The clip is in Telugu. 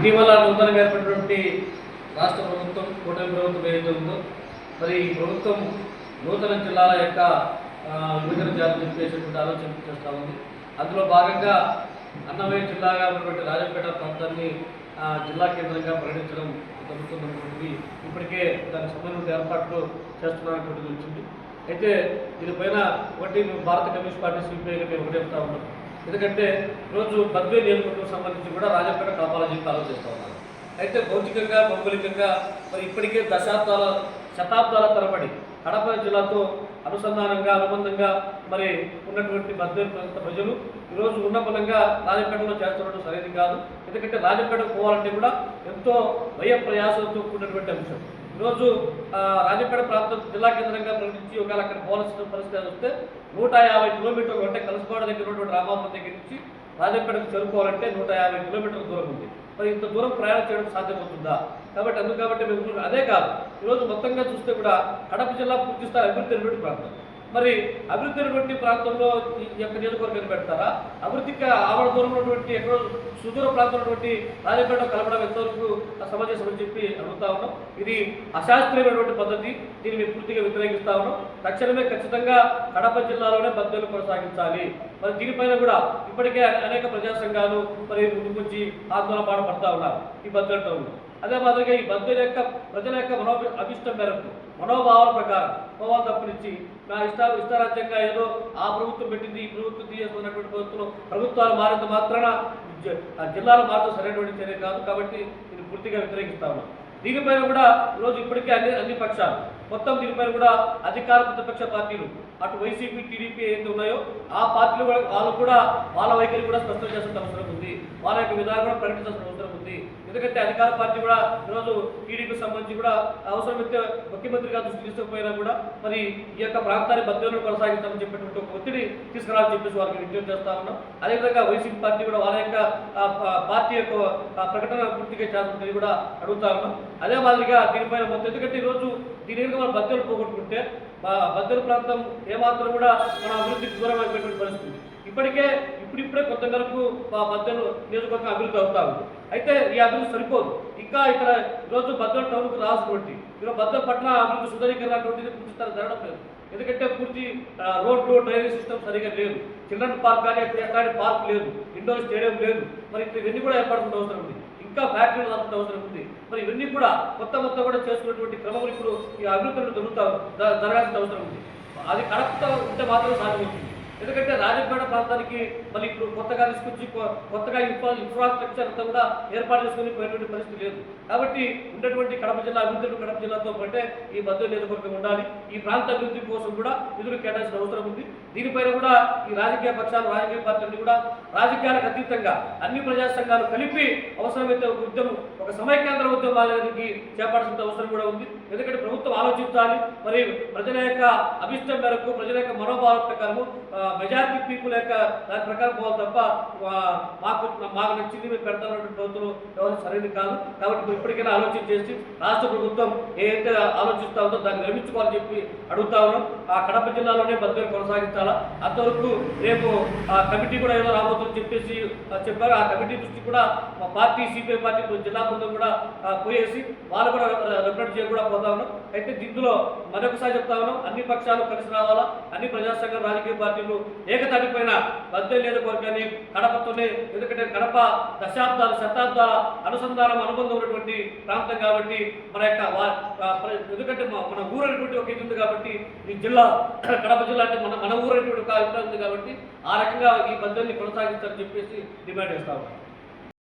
ఇటీవల నూతనంగా ఏర్పడినటువంటి రాష్ట్ర ప్రభుత్వం కూటమి ప్రభుత్వం ఏదైతే ఉందో మరి ఈ ప్రభుత్వం నూతన జిల్లాల యొక్క విభజన చేయాలని చెప్పేసినటువంటి ఆలోచన చేస్తూ ఉంది. అందులో భాగంగా అన్నమయ్య జిల్లాగా ఉన్నటువంటి రాజంపేట ప్రాంతాన్ని జిల్లా కేంద్రంగా ప్రకటించడం జరుగుతున్నటువంటిది ఇప్పటికే దానికి సంబంధించిన ఏర్పాట్లు చేస్తున్నటువంటిది వచ్చింది. అయితే దీనిపైన ఒకటి భారత కమ్యూనిస్ట్ పార్టీ సిపిఐగా మేము ఒకటి చెప్తా ఉన్నాం. ఎందుకంటే ఈరోజు బద్వే నియోజకవర్గం సంబంధించి కూడా రాజపేట కలపాలని చెప్పి ఆలోచిస్తూ ఉన్నారు. అయితే భౌతికంగా భౌగోళికంగా మరి ఇప్పటికే దశాబ్దాల శతాబ్దాల తరబడి కడప జిల్లాతో అనుసంధానంగా అనుబంధంగా మరి ఉన్నటువంటి బద్వే ప్రాంత ప్రజలు ఈరోజు ఉన్న పదంగా రాజపేటలో చేస్తున్నట్టు సరైనది కాదు. ఎందుకంటే రాజపేటకు పోవాలంటే కూడా ఎంతో వ్యయ ప్రయాసంతో కూడినటువంటి అంశం. ఈరోజు రాజపేట ప్రాంతం జిల్లా కేంద్రంగా ప్రకటించి ఒకవేళ అక్కడ పోవాల్సిన పరిస్థితి వస్తే నూట యాభై కిలోమీటర్లు అంటే కలసపాడు దగ్గర ఉన్నటువంటి రామాపురం దగ్గర నుంచి రాజపేటకు చేరుకోవాలంటే నూట యాభై కిలోమీటర్ల దూరం ఉంది. మరి ఇంత దూరం ప్రయాణం చేయడం సాధ్యమవుతుందా? కాబట్టి అందుకు కాబట్టి మేము అదే కాదు ఈరోజు మొత్తంగా చూస్తే కూడా కడప జిల్లా పూర్తి స్థాయి అభివృద్ధి ప్రాంతం. మరి అభివృద్ధి అయినటువంటి ప్రాంతంలో ఈ యొక్క నియోజకవర్గాన్ని పెడతారా? అభివృద్ధికి ఆవడ దూరం ఉన్నటువంటి ఎక్కడో సుదూర ప్రాంతం ఉన్నటువంటి రాజపేట కలపడం ఎంతవరకు సమంజసం అని చెప్పి అడుగుతా ఉన్నాం. ఇది అశాస్త్రీయమైనటువంటి పద్ధతి. దీన్ని పూర్తిగా వ్యతిరేకిస్తా ఉన్నాం. తక్షణమే ఖచ్చితంగా కడప జిల్లాలోనే బద్దలు కొనసాగించాలి. మరి దీనిపైన కూడా ఇప్పటికే అనేక ప్రజా సంఘాలు మరి ముందుకొచ్చి ఆందోళన పాడపడతా ఉన్నారు. ఈ బద్దల అదే మాదిరిగా ఈ బంధువుల యొక్క ప్రజల యొక్క మనో అభిష్టం మేరకు మనోభావాల ప్రకారం పోవాలి తప్పనిచ్చి నా ఇష్ట ఇష్టారాజ్యంగా ఏదో ఆ ప్రభుత్వం పెట్టింది ఈ ప్రభుత్వం తీసేస్తున్నటువంటి ప్రభుత్వం ప్రభుత్వాలు మారేంత మాత్రాన ఆ జిల్లాలు మాత్రం సరైనటువంటి చర్య కాదు కాబట్టి ఇది పూర్తిగా వ్యతిరేకిస్తాము దీనిపైన కూడా ఈరోజు ఇప్పటికే అన్ని అన్ని పక్షాలు మొత్తం దీనిపైన కూడా అధికార ప్రతిపక్ష పార్టీలు అటు వైసీపీ టీడీపీ ఏదైతే ఉన్నాయో ఆ పార్టీలు కూడా వాళ్ళు కూడా వాళ్ళ వైఖరి కూడా స్పష్టం చేస్తున్న అవసరం వాళ్ళ యొక్క విధానం కూడా ప్రకటించాల్సిన అవసరం ఉంది. ఎందుకంటే అధికార పార్టీ కూడా ఈరోజు టీడీపీ సంబంధించి కూడా అవసరమైతే ముఖ్యమంత్రిగా దృష్టి తీసుకుపోయినా కూడా మరి ఈ యొక్క ప్రాంతాన్ని భద్రతను కొనసాగిస్తామని చెప్పేటువంటి ఒక ఒత్తిడి తీసుకురావాలని చెప్పేసి వారికి విజ్ఞప్తి చేస్తా ఉన్నాం. అదేవిధంగా వైసీపీ పార్టీ కూడా వాళ్ళ యొక్క పార్టీ యొక్క ప్రకటన పూర్తిగా చేస్తుందని కూడా అడుగుతా ఉన్నాం. అదే మాదిరిగా దీనిపైన మొత్తం ఎందుకంటే ఈరోజు దీని కనుక మనం బద్దెలు పోగొట్టుకుంటే మా బద్దెల ప్రాంతం ఏమాత్రం కూడా మన అభివృద్ధికి దూరం అయిపోయినటువంటి పరిస్థితి. ఇప్పటికే ఇప్పుడిప్పుడే కొత్త మేరకు మా నియోజకవర్గం అభివృద్ధి అవుతా ఉంది అయితే ఈ అభివృద్ధి సరిపోదు. ఇంకా ఇక్కడ ఈరోజు భద్రం టౌన్కు రావాల్సినటువంటి ఈరోజు భద్రం పట్ల అభివృద్ధి సుధారీకరణ అటువంటిది పూర్తి స్థాయి జరగడం లేదు. ఎందుకంటే పూర్తి రోడ్లు డ్రైనేజ్ సిస్టమ్ సరిగా లేదు. చిల్డ్రన్ పార్క్ కానీ ఇప్పుడు ఎట్లాంటి పార్క్ లేదు. ఇండోర్ స్టేడియం లేదు. మరి ఇవన్నీ కూడా ఏర్పడుతున్న అవసరం ఉంది. ఇంకా ఫ్యాక్టరీలు రావాల్సిన అవసరం ఉంది. మరి ఇవన్నీ కూడా కొత్త కొత్త కూడా చేసుకున్నటువంటి క్రమం ఇప్పుడు ఈ అభివృద్ధులు జరుగుతా జరగాల్సిన అవసరం ఉంది. అది కరెక్ట్ ఉంటే మాత్రమే సాధ్యమవుతుంది. ఎందుకంటే రాజపేట ప్రాంతానికి మళ్ళీ ఇప్పుడు కొత్తగా తీసుకొచ్చి కొ- కొత్తగా ఇన్ఫ్రా ఇన్ఫ్రాస్ట్రక్చర్ అంతా కూడా ఏర్పాటు చేసుకుని పోయేటువంటి పరిస్థితి లేదు. కాబట్టి ఉన్నటువంటి కడప జిల్లా అభివృద్ధి కడప జిల్లాతో పాటే ఈ మధ్య నియోజకవర్గం ఉండాలి. ఈ ప్రాంత అభివృద్ధి కోసం కూడా నిధులు కేటాయించిన అవసరం ఉంది. దీనిపైన కూడా ఈ రాజకీయ పక్షాలు రాజకీయ పార్టీలు కూడా రాజకీయాలకు అతీతంగా అన్ని ప్రజా సంఘాలు కలిపి అవసరమైతే ఒక ఉద్యమం ఒక సమైక్యాంధ్ర ఉద్యమానికి చేపట్టాల్సిన అవసరం కూడా ఉంది. ఎందుకంటే ప్రభుత్వం ఆలోచించాలి. మరి ప్రజల యొక్క అభిష్టం మేరకు ప్రజల యొక్క మనోభావాల ప్రకారము మెజారిటీ పీపుల్ యొక్క దాని ప్రకారం పోవాలి తప్ప మాకు మాకు నచ్చింది మేము పెడతామన్నటువంటి ప్రభుత్వం ఎవరు సరైనది కాదు. కాబట్టి ఇప్పటికైనా ఆలోచన చేసి రాష్ట్ర ప్రభుత్వం ఏదైతే ఆలోచిస్తా ఉందో దాన్ని నిర్మించుకోవాలని చెప్పి అడుగుతా ఉన్నాం. ఆ కడప జిల్లాలోనే భద్రత కొనసాగించాలా? అంతవరకు రేపు ఆ కమిటీ కూడా ఏదో రాబోతుందని చెప్పేసి చెప్పారు. ఆ కమిటీ దృష్టి కూడా మా పార్టీ సిపిఐ పార్టీ జిల్లా బృందం కూడా పోయేసి వాళ్ళు కూడా రిప్రజెంట్ చేయ కూడా పోతా ఉన్నాం. అయితే దీంట్లో మరొకసారి చెప్తా ఉన్నాం. అన్ని పక్షాలు కలిసి రావాలా? అన్ని ప్రజా రాజకీయ పార్టీలు ఏకతాటిపైన మధ్య నియోజకవర్గాన్ని కడపతోనే ఎందుకంటే కడప దశాబ్దాలు శతాబ్దాల అనుసంధానం అనుబంధం ఉన్నటువంటి ప్రాంతం కాబట్టి మన యొక్క ఎందుకంటే మన ఊరు అనేటువంటి ఒక ఇది ఉంది కాబట్టి ఈ జిల్లా కడప జిల్లా అంటే మన మన ఊరు అనేటువంటి ఒక ఉంది కాబట్టి ఆ రకంగా ఈ పద్ధతిని కొనసాగించాలని చెప్పేసి డిమాండ్ చేస్తా ఉన్నాం.